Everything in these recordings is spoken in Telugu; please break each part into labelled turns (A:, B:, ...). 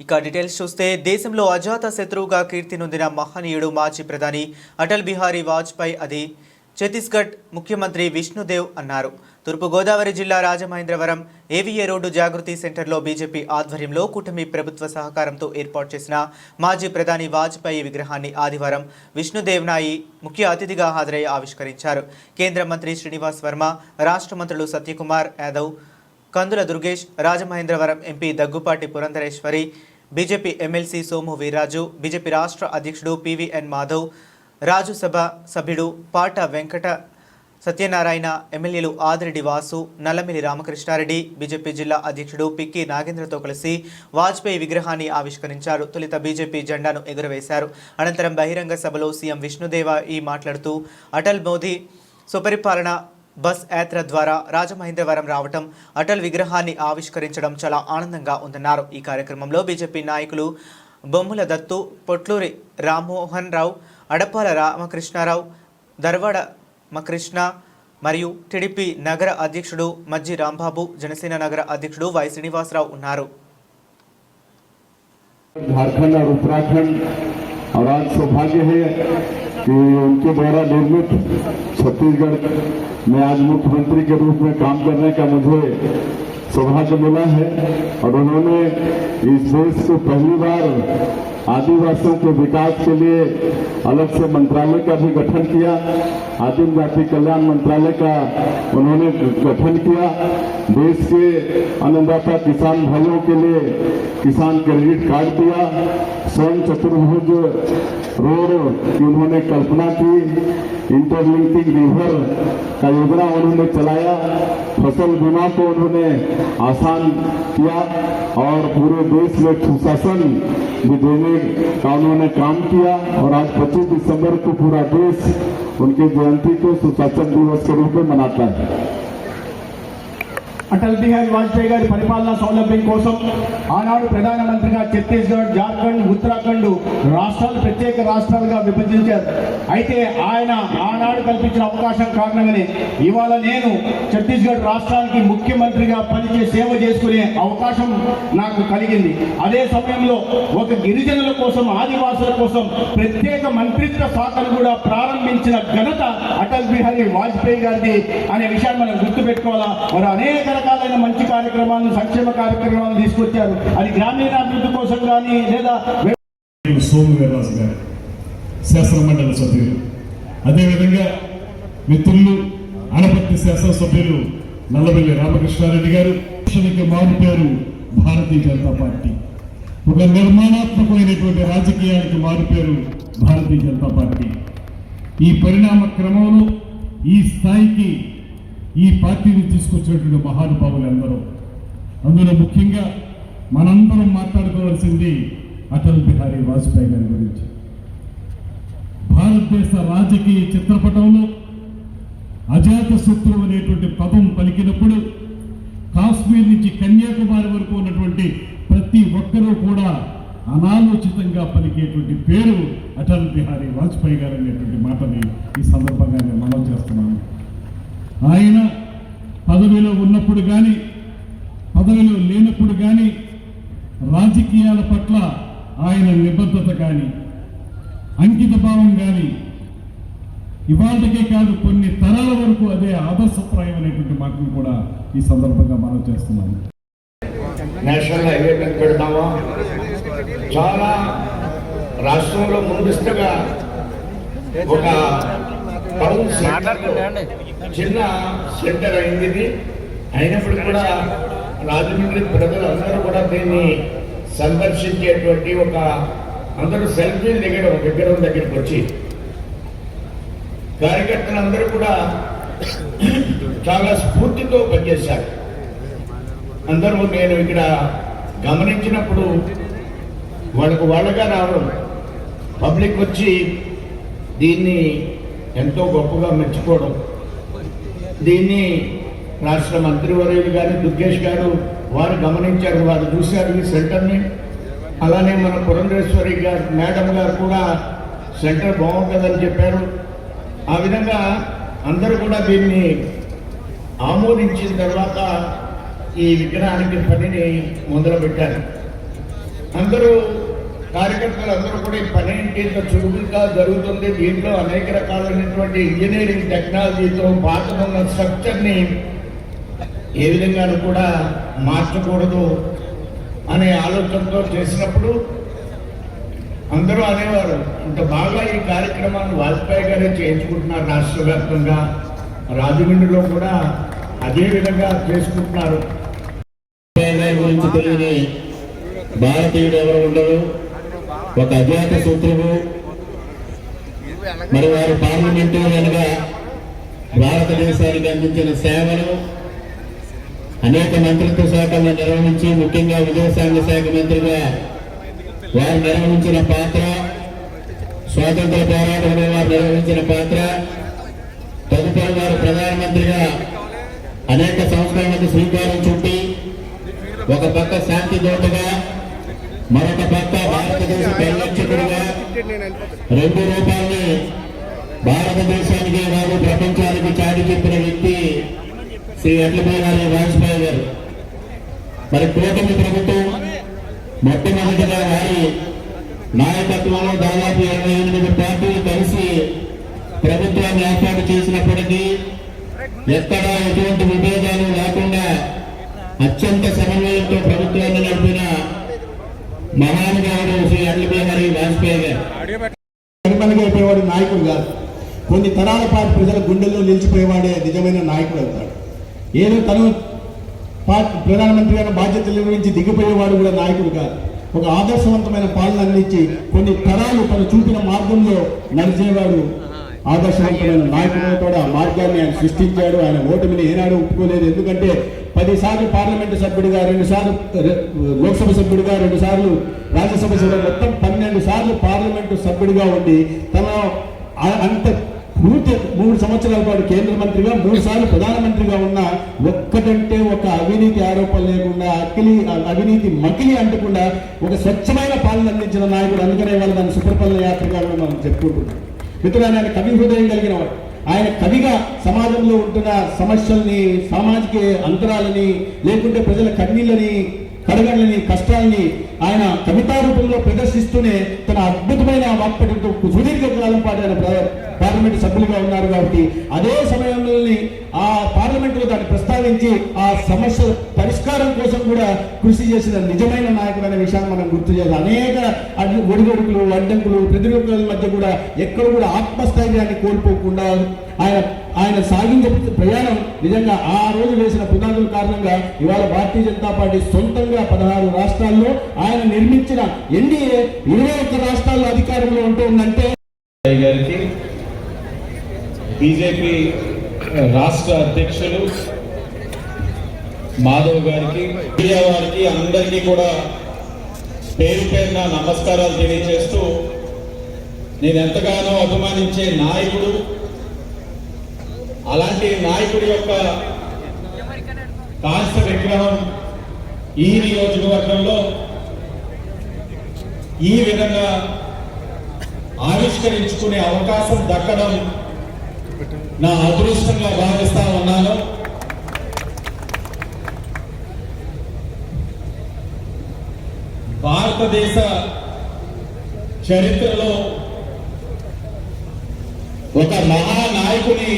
A: ఇక డీటెయిల్స్ చూస్తే దేశంలో అజాత శత్రువుగా కీర్తి నొందిన మహనీయుడు మాజీ ప్రధాని అటల్ బిహారీ వాజ్పేయి అది ఛత్తీస్గఢ్ ముఖ్యమంత్రి విష్ణుదేవ్ అన్నారు. తూర్పుగోదావరి జిల్లా రాజమహేంద్రవరం ఏవిఏ రోడ్డు జాగృతి సెంటర్లో బీజేపీ ఆధ్వర్యంలో కూటమి ప్రభుత్వ సహకారంతో ఏర్పాటు చేసిన మాజీ ప్రధాని వాజ్పేయి విగ్రహాన్ని ఆదివారం విష్ణుదేవ్ నాయి ముఖ్య అతిథిగా హాజరై ఆవిష్కరించారు. కేంద్ర మంత్రి శ్రీనివాస్ వర్మ రాష్ట్ర మంత్రులు Satyakumar Yadav Kandula Durgesh Rajamahendravaram MP Daggubati Purandeswari BJP MLC Somu Veerraju BJP రాష్ట్ర అధ్యక్షుడు పివిఎన్ మాధవ్ రాజ్యసభ సభ్యుడు పాట వెంకట సత్యనారాయణ ఎమ్మెల్యేలు ఆదిరెడ్డి వాసు నల్లమిలి రామకృష్ణారెడ్డి బీజేపీ జిల్లా అధ్యక్షుడు పిక్కి నాగేంద్రతో కలిసి వాజ్పేయి విగ్రహాన్ని ఆవిష్కరించారు. తొలుత బీజేపీ జెండాను ఎగురవేశారు. అనంతరం బహిరంగ సభలో సీఎం విష్ణుదేవ ఈ మాట్లాడుతూ అటల్ మోదీ సుపరిపాలన బస్ యాత్ర ద్వారా రాజమహేంద్రవరం రావటం అటల్ విగ్రహాన్ని ఆవిష్కరించడం చాలా ఆనందంగా ఉందన్నారు ఈ కార్యక్రమంలో బీజేపీ నాయకులు బొమ్ముల దత్తు పొట్లూరి రామ్మోహన్ రావు అడపాల రామకృష్ణారావు దర్వాడ మకృష్ణ మరియు టీడీపీ నగర అధ్యక్షుడు మజ్జి రాంబాబు జనసేన నగర అధ్యక్షుడు వై శ్రీనివాసరావు ఉన్నారు
B: झारखंड और उत्तराखंड और आज सौभाग्य है कि उनके द्वारा निर्मित छत्तीसगढ़ में आज मुख्यमंत्री के रूप में काम करने का मुझे सौभाग्य मिला है और उन्होंने इस देश को पहली बार आदिवासियों के विकास के लिए अलग से मंत्रालय का भी गठन किया, आदिम जाति कल्याण मंत्रालय का उन्होंने गठन किया। देश के अन्नदाता किसान भाइयों के लिए किसान क्रेडिट कार्ड दिया, स्वयं चतुर्भुज रोड की उन्होंने कल्पना की इंटरलिंकिंग रिवर का योजना उन्होंने चलाया, फ़सल बीमा को उन्होंने आसान किया और पूरे देश में सुशासन भी देने का उन्होंने काम किया और आज 25 दिसंबर को पूरा देश उनकी जयंती को सुशासन दिवस के रूप में मनाता है।
C: అటల్ బిహారీ వాజ్పేయి గారి పరిపాలనా సౌలభ్యం కోసం ఆనాడు ప్రధానమంత్రిగా ఛత్తీస్గఢ్ జార్ఖండ్ ఉత్తరాఖండ్ రాష్ట్రాలు ప్రత్యేక రాష్ట్రాలుగా విభజించారు. అయితే ఆయన ఆనాడు కల్పించిన అవకాశం కారణంగానే ఇవాళ నేను ఛత్తీస్గఢ్ రాష్ట్రానికి ముఖ్యమంత్రిగా పనిచే సేవ చేసుకునే అవకాశం నాకు కలిగింది. అదే సమయంలో ఒక గిరిజనుల కోసం ఆదివాసుల కోసం ప్రత్యేక మంత్రిత్వ శాఖను కూడా ప్రారంభించిన ఘనత అటల్ బిహారీ వాజ్పేయి గారిది అనే విషయాన్ని మనం గుర్తుపెట్టుకోవాలా? మరి అనేక రకాలైన మంచి కార్యక్రమాలను సంక్షేమ కార్యక్రమాలను తీసుకొచ్చారు. అది గ్రామీణాభివృద్ధి కోసం కానీ లేదా
D: సోము వీరరాజు గారు శాసన మండలి సభ్యులు. అదేవిధంగా మిత్రులు అనపర్తి శాసనసభ్యులు నల్లబెల్లి రామకృష్ణారెడ్డి గారు దేశానికి మారు పేరు భారతీయ జనతా పార్టీ. ఒక నిర్మాణాత్మకమైనటువంటి రాజకీయానికి మారు పేరు భారతీయ జనతా పార్టీ. ఈ పరిణామ క్రమంలో ఈ స్థాయికి ఈ పార్టీని తీసుకొచ్చినటువంటి మహానుభావులు ఎందరో అందులో ముఖ్యంగా మనందరం మాట్లాడుకోవాల్సింది అటల్ బిహారీ వాజ్పేయి గారి గురించి. భారతదేశ రాజకీయ చిత్రపటంలో అజాత శత్రువు అనేటువంటి పదం పలికినప్పుడు కాశ్మీర్ నుంచి కన్యాకుమారి వరకు ఉన్నటువంటి ప్రతి ఒక్కరూ కూడా అనాలోచితంగా పలికేటువంటి పేరు అటల్ బిహారీ వాజ్పేయి గారు అనేటువంటి మాటని ఈ సందర్భంగా నేను మనం చేస్తున్నాను. ఆయన పదవిలో ఉన్నప్పుడు కానీ పదవిలో లేనప్పుడు కానీ రాజకీయాల పట్ల ఆయన నిబద్ధత కానీ అంకిత భావం కానీ ఇవాళకే కాదు కొన్ని తరాల వరకు అదే ఆదర్శప్రాయం అనేటువంటి మాటను కూడా ఈ సందర్భంగా మనం చేస్తున్నాము.
E: నేషనల్ హైవే మీద పెడతామా? చాలా రాష్ట్రంలో ముందస్తుగా ఒక చిన్న సెంటర్ అయింది ఇది. అయినప్పుడు కూడా రాజమండ్రి ప్రజలందరూ కూడా దీన్ని సందర్శించేటువంటి ఒక అందరూ సెల్ఫీలు దిగడం విగ్రహం దగ్గరికి వచ్చి. కార్యకర్తలందరూ కూడా చాలా స్ఫూర్తితో పనిచేశారు. అందరూ నేను ఇక్కడ గమనించినప్పుడు వాళ్ళకు వాళ్ళగా రావడం పబ్లిక్ వచ్చి దీన్ని ఎంతో గొప్పగా మెచ్చుకోవడం దీన్ని రాష్ట్ర మంత్రివర్యులు గారు దుర్గేష్ గారు వారు గమనించారు. వారు చూశారు ఈ సెంటర్ని అలానే మన పురంధేశ్వరి గారు మేడం గారు కూడా సెంటర్ బాగుంటుందని చెప్పారు. ఆ విధంగా అందరూ కూడా దీన్ని ఆమోదించిన తర్వాత ఈ విగ్రహానికి పనిని మొదలుపెట్టారు. అందరూ కార్యకర్తలు అందరూ కూడా ఈ పని ఇంత చురుకుగా జరుగుతుంది. దీంట్లో అనేక రకాలైనటువంటి ఇంజనీరింగ్ టెక్నాలజీతో పాత ఉన్న స్ట్రక్చర్ని ఏ విధంగానూ కూడా మార్చకూడదు అనే ఆలోచనతో చేసినప్పుడు అందరూ అనేవారు ఇంత బాగా ఈ కార్యక్రమాన్ని వాజ్పేయి గారే చేయించుకుంటున్నారు రాష్ట్ర వ్యాప్తంగా. రాజమండ్రిలో కూడా అదే విధంగా చేసుకుంటున్నారు.
F: గురించి తెలియని భారతీయుడు ఎవరు ఉండరు. ఒక అజాత సూత్రము. మరి వారు పార్లమెంటు అనగా భారతదేశానికి అందించిన సేవలు అనేక మంత్రిత్వ శాఖలను నిర్వహించి ముఖ్యంగా విదేశాంగ శాఖ మంత్రిగా వారు నిర్వహించిన పాత్ర స్వాతంత్ర పోరాటంలో వారు నిర్వహించిన పాత్ర తదుపరి వారు ప్రధానమంత్రిగా అనేక సంస్కరణకు శ్రీకారం చుట్టి ఒక పక్క శాంతి దూతగా మరొక పక్క భారతదేశ పరిరక్షకుడుగా రెండు రూపాయల్ని భారతదేశానికి కాదు ప్రపంచానికి చాటి చెప్పిన వ్యక్తి శ్రీ అటల్ బిహారీ వాజ్పేయి గారు. మరి కూటమి ప్రభుత్వం మొట్టమొదటిగా వారి నాయకత్వంలో దాదాపు ఇరవై ఎనిమిది పార్టీలు కలిసి ప్రభుత్వాన్ని ఏర్పాటు చేసినప్పటికీ ఎక్కడా ఎటువంటి విభేదాలు లేకుండా అత్యంత సమన్వయంతో ప్రభుత్వాన్ని నడిపిన మహానుభావుడు శ్రీ అటల్ బిహారీ వాజ్పేయి గారు.
G: అయిపోయేవాడు నాయకుడు కాదు. కొన్ని తరాల పాటు ప్రజల గుండెల్లో నిలిచిపోయేవాడే నిజమైన నాయకుడు అవుతాడు. ఏదో తను పార్టీ ప్రధానమంత్రి గారి బాధ్యతలు నుంచి దిగిపోయేవాడు కూడా నాయకుడు కాదు. ఒక ఆదర్శవంతమైన పాలన అందించి కొన్ని తరాలు తను చూపిన మార్గంలో నడిచేవాడు ఆదర్శవంతమైన నాయకుడు కూడా మార్గాన్ని ఆయన సృష్టించాడు. ఆయన ఓటమిని ఏనాడు ఒప్పుకోలేదు. ఎందుకంటే పదిసార్లు పార్లమెంటు సభ్యుడిగా రెండు సార్లు లోక్సభ సభ్యుడిగా రెండు సార్లు రాజ్యసభ సభ్యుడు మొత్తం పన్నెండు సార్లు పార్లమెంటు సభ్యుడిగా ఉండి తన అంత పూర్తి మూడు సంవత్సరాల పాటు కేంద్ర మంత్రిగా మూడు సార్లు ప్రధానమంత్రిగా ఉన్న ఒక్కటంటే ఒక అవినీతి ఆరోపణ లేకుండా అకిలి అవినీతి మకిలి అంటకుండా ఒక స్వచ్ఛమైన పాలన అందించిన నాయకుడు. అందుకనే వాళ్ళు దాన్ని సుప్రపల్ల యాత్రగా కూడా మనం చెప్పుకుంటున్నాం. మిత్రులు ఆయన కవి హృదయం కలిగిన వాడు. ఆయన కవిగా సమాజంలో ఉంటున్న సమస్యల్ని సామాజిక అంతరాలని లేకుంటే ప్రజల కన్నీళ్ళని కడగళ్ళని కష్టాల్ని ఆయన కవితా రూపంలో ప్రదర్శిస్తూనే తన అద్భుతమైన వాక్పటితో సుదీర్ఘ కాలం పాటు ఆయన పార్లమెంటు సభ్యులుగా ఉన్నారు కాబట్టి అదే సమయంలోని ఆ పార్లమెంటులో దాన్ని ప్రస్తావించి ఆ సమస్య పరిష్కారం కోసం కూడా కృషి చేసిన నిజమైన నాయకుడు అనే విషయాన్ని మనం గుర్తు చేయాలి. అనేక ఒడిగొడుకులు అడ్డంకులు ప్రతిరూపాల మధ్య కూడా ఎక్కడ కూడా ఆత్మస్థైర్యాన్ని కోల్పోకుండా ఆయన ఆయన సాగించే ప్రయాణం నిజంగా ఆ రోజు వేసిన పునాదుల కారణంగా ఇవాళ భారతీయ జనతా పార్టీ సొంతంగా పదహారు రాష్ట్రాల్లో ఆయన నిర్మించిన ఎన్డీఏ ఇరవై ఒక్క రాష్ట్రాల్లో అధికారంలో ఉంటుందంటే
H: ఉందంటే గారికి బీజేపీ రాష్ట్ర అధ్యక్షులు మాధవ్ గారికి మీడియా వారికి అందరికీ కూడా పేరు పేరున నమస్కారాలు తెలియజేస్తూ నేను ఎంతగానో అభిమానించే నాయకుడు అలాంటి నాయకుడి యొక్క కాంస్య విగ్రహం ఈ నియోజకవర్గంలో ఈ విధంగా ఆవిష్కరించుకునే అవకాశం దక్కడం నా అదృష్టంగా భావిస్తా ఉన్నాను. భారతదేశ చరిత్రలో ఒక మహానాయకుని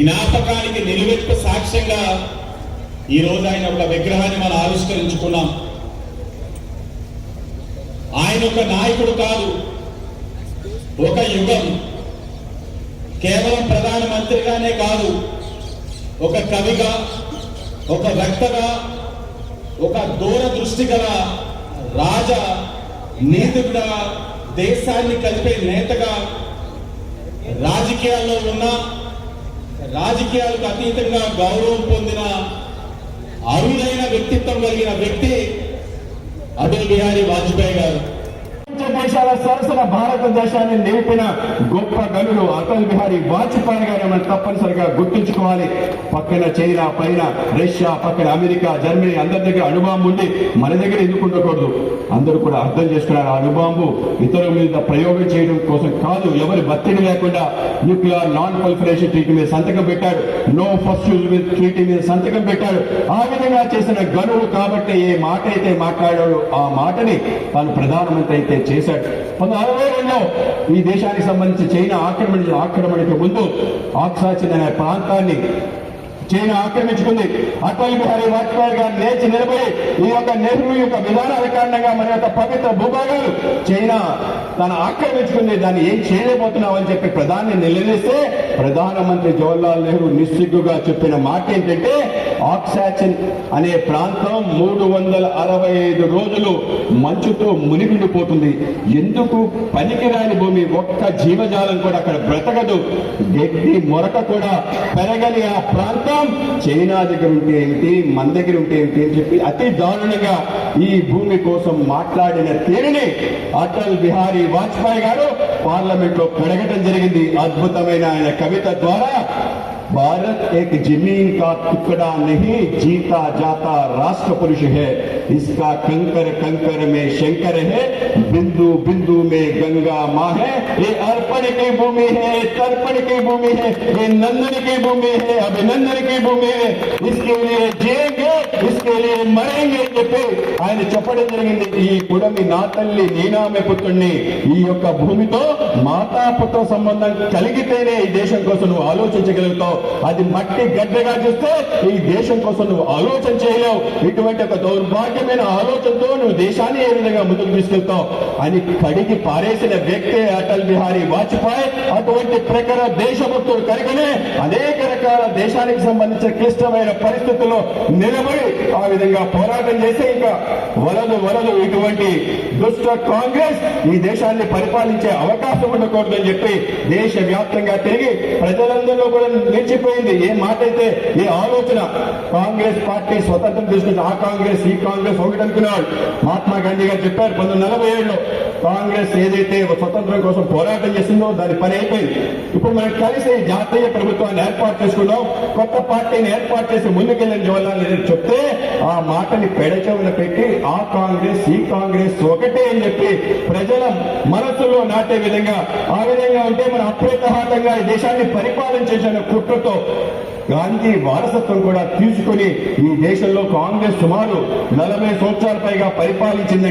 H: జ్ఞాపకానికి నిలువెత్తు సాక్ష్యంగా ఈరోజు ఆయన ఒక విగ్రహాన్ని మనం ఆవిష్కరించుకున్నాం. ఆయన ఒక నాయకుడు కాదు. ఒక యుగం. కేవలం ప్రధానమంత్రిగానే కాదు. ఒక కవిగా ఒక వ్యక్తగా ఒక దూరదృష్టి గల రాజ నీతిగా దేశాన్ని కలిపే నేతగా రాజకీయాల్లో ఉన్న రాజకీయాలకు అతీతంగా గౌరవం పొందిన అరుదైన వ్యక్తిత్వం కలిగిన వ్యక్తి అటల్ బిహారీ వాజ్పేయి గారు.
G: దేశాల
C: సరసన భారతదేశాన్ని నిలిపిన గొప్ప గనుడు అటల్ బిహారీ వాజ్పేయి గారిని మనం తప్పనిసరిగా గుర్తుంచుకోవాలి. పక్కన చైనా పైన రష్యా పక్కన అమెరికా జర్మనీ అందరి దగ్గర అణుబాంబు ఉంది. మన దగ్గర ఎందుకు ఉండకూడదు? అందరూ కూడా అర్థం చేసుకున్నారు. అణుబాంబు ఇతరుల మీద ప్రయోగం చేయడం కోసం కాదు ఎవరి బత్తిడి లేకుండా న్యూక్లియర్ నాన్ ప్రొలిఫరేషన్ ట్రీటీ మీద సంతకం పెట్టాడు. నో ఫస్ట్ యూజ్ ట్రీటీ మీద సంతకం పెట్టాడు. ఆ విధంగా చేసిన గనువు కాబట్టి ఏ మాట అయితే మాట్లాడాడు ఆ మాటని తాను ప్రధానమంత్రి అయితే చేశాడు. పంతొమ్మిది అరవై రెండులో ఈ దేశానికి సంబంధించి చైనా ఆక్రమణ ఆక్రమణకు ముందు ఆక్సాచిన్ అనే ప్రాంతాన్ని చైనా ఆక్రమించుకుంది. అటల్ బిహారీ వాజ్పేయి గారు లేచి నిలబడి ఈ యొక్క నెహ్రూ యొక్క విధానాల కారణంగా మన యొక్క పవిత్ర భూభాగాలు చైనా తను ఆక్రమించుకుంది. దాన్ని ఏం చేయలేకపోతున్నావు అని చెప్పి ప్రధాని నిలదీస్తే ప్రధానమంత్రి జవహర్లాల్ నెహ్రూ నిస్సిగ్గుగా చెప్పిన మాట ఏంటంటే ఆక్సాచిన్ అనే ప్రాంతం మూడు వందల అరవై ఐదు రోజులు మంచుతో మునిగిపోతుంది ఎందుకు పనికిరాని భూమి ఒక్క జీవజాలం కూడా అక్కడ బ్రతకదు? గడ్డి మొరక కూడా పెరగని ఆ ప్రాంతం చైనా దగ్గర ఉంటే ఏమిటి మన దగ్గర ఉంటే ఏమిటి అని చెప్పి అతి దారుణంగా ఈ భూమి కోసం మాట్లాడిన తీరుని అటల్ బిహారీ వాజ్పేయి గారు పార్లమెంట్లో పెరగటం జరిగింది. అద్భుతమైన ఆయన కవిత ద్వారా भारत एक जमीन का टुकड़ा नहीं जीता जाता राष्ट्र पुरुष है इसका कंकर कंकर में शंकर है बिंदु बिंदु में गंगा माँ है ये अर्पण की भूमि है ये तर्पण की भूमि है ये नंदन की भूमि है अभिनंदन की भूमि है इसके लिए जिएंगे इसके लिए మరేంగే అని చెప్పి ఆయన చెప్పడం జరిగింది ఈ పుడమి నా తల్లి నీనామె పుత్రుణ్ణి ఈ యొక్క భూమితో మాతా పుత్ర సంబంధం కలిగితేనే ఈ దేశం కోసం నువ్వు ఆలోచించగలుగుతావు అది మట్టి గడ్డగా చూస్తే ఈ దేశం కోసం నువ్వు ఆలోచన చేయలేవు. ఇటువంటి ఒక దౌర్భాగ్యమైన ఆలోచనతో నువ్వు దేశాన్ని ఏ విధంగా ముందుకు తీసుకెళ్తావు? అని కడిగి పారేసిన వ్యక్తే అటల్ బిహారీ వాజ్పేయి అటువంటి ప్రకార దేశభక్తుడు కనుకనే అనేక రకాల దేశానికి సంబంధించిన క్లిష్టమైన పరిస్థితుల్లో నిలబడి ఆ విధంగా పోరాటం చేసి ఇంకా వలదు వలదు ఇటువంటి దుష్ట కాంగ్రెస్ ఈ దేశాన్ని పరిపాలించే అవకాశం ఉండకూడదని చెప్పి దేశ వ్యాప్తంగా తిరిగి ప్రజలందరిలో కూడా నిలిచిపోయింది ఏ మాట అయితే ఏ ఆలోచన? కాంగ్రెస్ పార్టీ స్వతంత్రం తీసుకుంటే ఆ కాంగ్రెస్ ఈ కాంగ్రెస్ ఒకటి అనుకున్నాడు మహాత్మా గాంధీ గారు చెప్పారు పంతొమ్మిది నలభై ఏడులో కాంగ్రెస్ ఏదైతే స్వతంత్రం కోసం పోరాటం చేసిందో దాని పని అయిపోయింది. ఇప్పుడు మనం కలిసి జాతీయ ప్రభుత్వాన్ని ఏర్పాటు చేసుకున్నాం కొత్త పార్టీని ఏర్పాటు చేసి ముందుకెళ్ళిన జవహర్లాల్ నెహ్రూ చెప్తే ఆ మాటని పెడచెవున పెట్టి ఆ కాంగ్రెస్ ఈ కాంగ్రెస్ ఒకటే అని చెప్పి ప్రజల మనసులో నాటే విధంగా ఆ విధంగా ఉంటే మన అప్రతహాతంగా ఈ దేశాన్ని పరిపాలన చేసిన కుట్రతో గాంధీ వారసత్వం కూడా తీసుకుని ఈ దేశంలో కాంగ్రెస్ సుమారు నలభై సంవత్సరాల పైగా పరిపాలించింది